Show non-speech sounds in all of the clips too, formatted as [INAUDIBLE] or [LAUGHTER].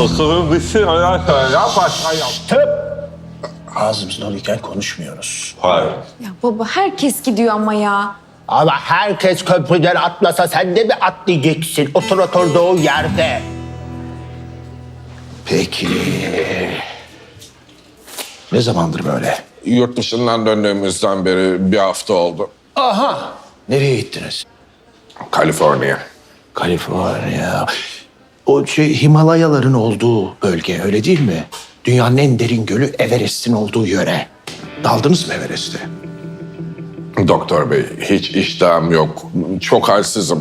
Bakalım bitsin arkadaşlar. Ya başkan yap. Tıp. Ağzımız doluyken konuşmuyoruz. Hayır. Ya baba herkes gidiyor ama ya. Ama herkes köprüden atlasa sen de mi atlayacaksın? Otur oturduğu yerde. Peki. Ne zamandır böyle? Yurt dışından döndüğümüzden beri bir hafta oldu. Aha. Nereye gittiniz? Kaliforniya. Kaliforniya. O şey Himalayaların olduğu bölge öyle değil mi? Dünyanın en derin gölü Everest'in olduğu yöre. Daldınız mı Everest'e? Doktor bey hiç iştahım yok. Çok halsizim.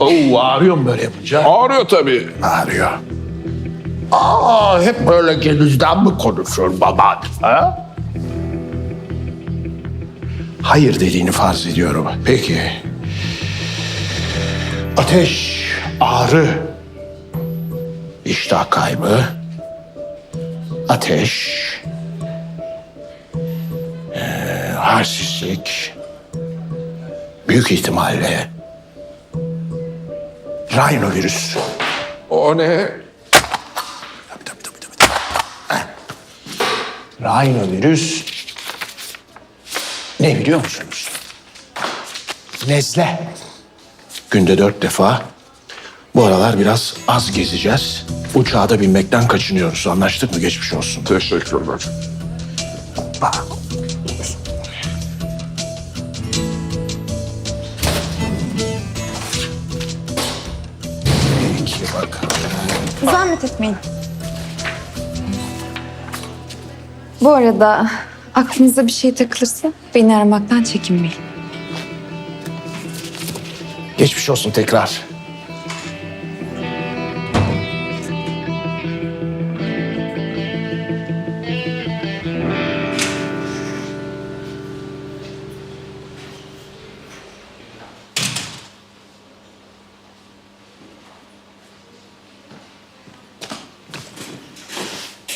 Oo, ağrıyor mu böyle yapınca? Ağrıyor tabii. Ağrıyor. Aa, hep böyle genizden mi konuşur baban? Ha? Hayır dediğini farz ediyorum. Peki. Ateş, ağrı, iştah kaybı, ateş, ee, halsizlik, büyük ihtimalle rhinovirüs. O ne? Tabii tabii tabii tabii. tabii. Heh. Rhinovirüs ne biliyor musunuz? Nezle. Günde dört defa. Bu aralar biraz az gezeceğiz. Uçağa da binmekten kaçınıyoruz. Anlaştık mı? Geçmiş olsun. Teşekkürler. Bak. Peki bakalım. Zahmet etmeyin. Bu arada aklınıza bir şey takılırsa beni aramaktan çekinmeyin. Geçmiş olsun tekrar.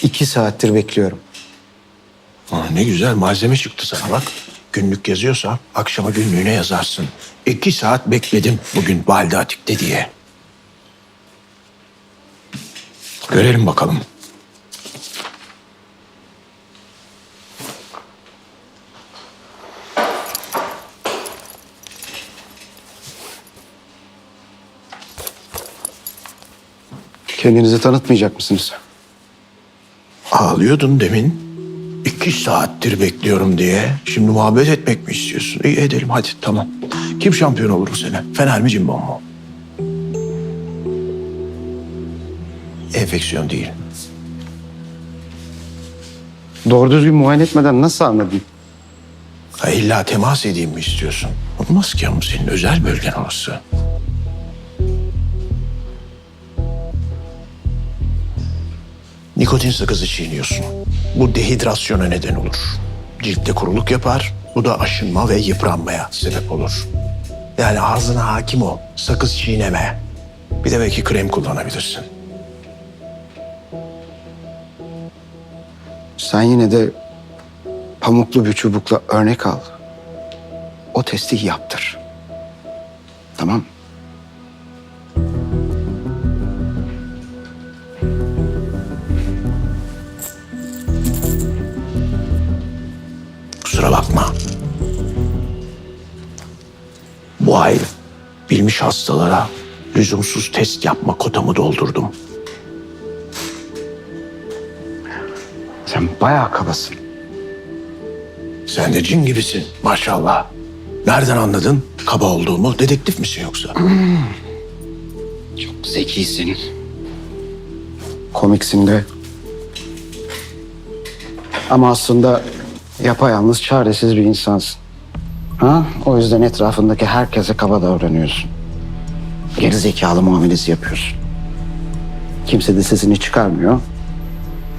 İki saattir bekliyorum. Aa, ne güzel malzeme çıktı sana bak. Günlük yazıyorsa akşama günlüğüne yazarsın. İki saat bekledim bugün Valide Atik'te diye. Görelim bakalım. Kendinizi tanıtmayacak mısınız? Ağlıyordun demin. İki saattir bekliyorum diye. Şimdi muhabbet etmek mi istiyorsun? İyi edelim hadi tamam. Kim şampiyon olur bu sene? Fener mi Cimbom mu? Enfeksiyon değil. Doğru düzgün muayene etmeden nasıl anladın? Ha, illa temas edeyim mi istiyorsun? Olmaz ki ama senin özel bölgen orası. Nikotin sakızı çiğniyorsun. Bu dehidrasyona neden olur. Ciltte kuruluk yapar. Bu da aşınma ve yıpranmaya sebep olur. Yani ağzına hakim ol. Sakız çiğneme. Bir de belki krem kullanabilirsin. Sen yine de pamuklu bir çubukla örnek al. O testi yaptır. Tamam. Kusura bakma. Bu ay bilmiş hastalara lüzumsuz test yapma kotamı doldurdum. Sen bayağı kabasın. Sen de cin gibisin maşallah. Nereden anladın kaba olduğumu? Dedektif misin yoksa? [CLEARS THROAT] Çok zekisin. Komiksin de. Ama aslında yapayalnız çaresiz bir insansın. Ha? O yüzden etrafındaki herkese kaba davranıyorsun. Geri zekalı muamelesi yapıyorsun. Kimse de sesini çıkarmıyor.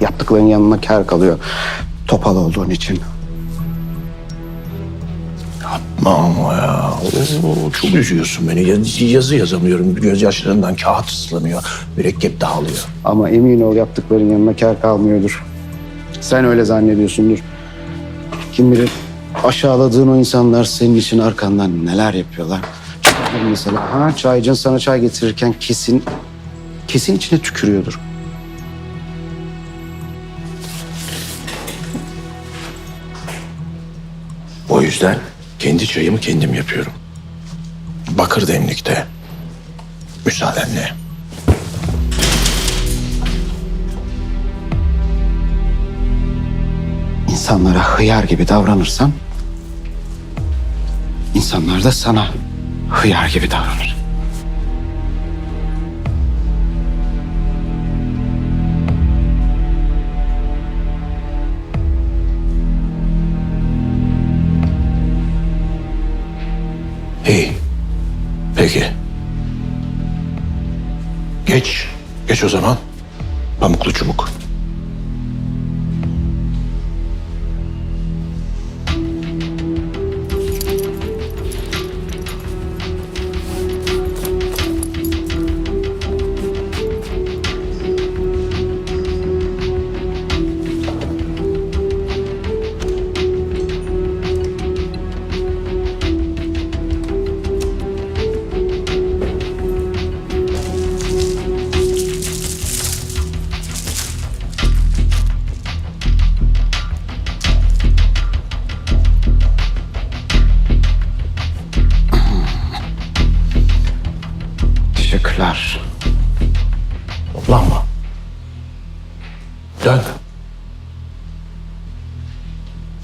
Yaptıkların yanına kar kalıyor. Topal olduğun için. Ama ya oo, çok üzüyorsun beni. Yaz- Yazı yazamıyorum. Gözyaşlarından kağıt ıslanıyor. Mürekkep dağılıyor. Ama emin ol yaptıkların yanına kar kalmıyordur. Sen öyle zannediyorsundur. Kim bilir aşağıladığın o insanlar senin için arkandan neler yapıyorlar. Çok Mesela ha çaycın sana çay getirirken kesin kesin içine tükürüyordur. O yüzden kendi çayımı kendim yapıyorum. Bakır demlikte. Müsaadenle. İnsanlara hıyar gibi davranırsan insanlar da sana hıyar gibi davranır. İyi. Peki. Geç. Geç o zaman. Pamuklu çubuk.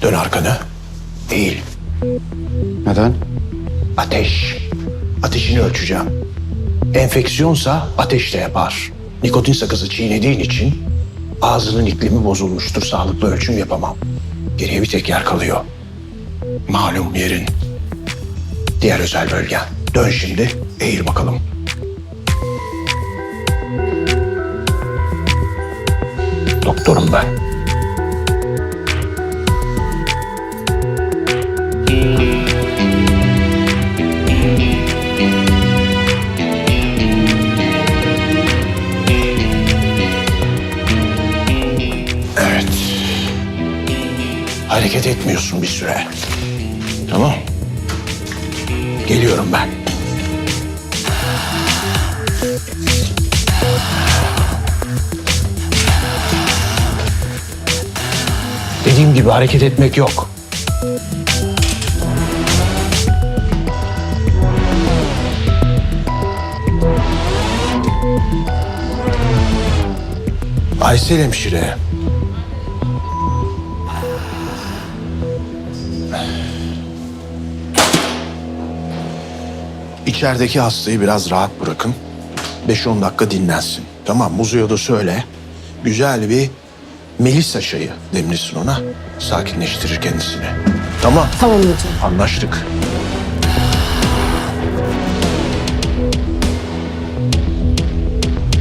Dön arkana. Eğil. Neden? Ateş. Ateşini ölçeceğim. Enfeksiyonsa ateş de yapar. Nikotin sakızı çiğnediğin için ağzının iklimi bozulmuştur. Sağlıklı ölçüm yapamam. Geriye bir tek yer kalıyor. Malum yerin. Diğer özel bölgen. Dön şimdi. Eğil bakalım. Doktorum ben. Etmiyorsun bir süre. Tamam. Geliyorum ben. Dediğim gibi hareket etmek yok. Aysel hemşire. İçerideki hastayı biraz rahat bırakın. 5-10 dakika dinlensin. Tamam Muzu'ya da söyle. Güzel bir Melisa çayı demlisin ona. Sakinleştirir kendisini. Tamam. Tamam hocam. Anlaştık.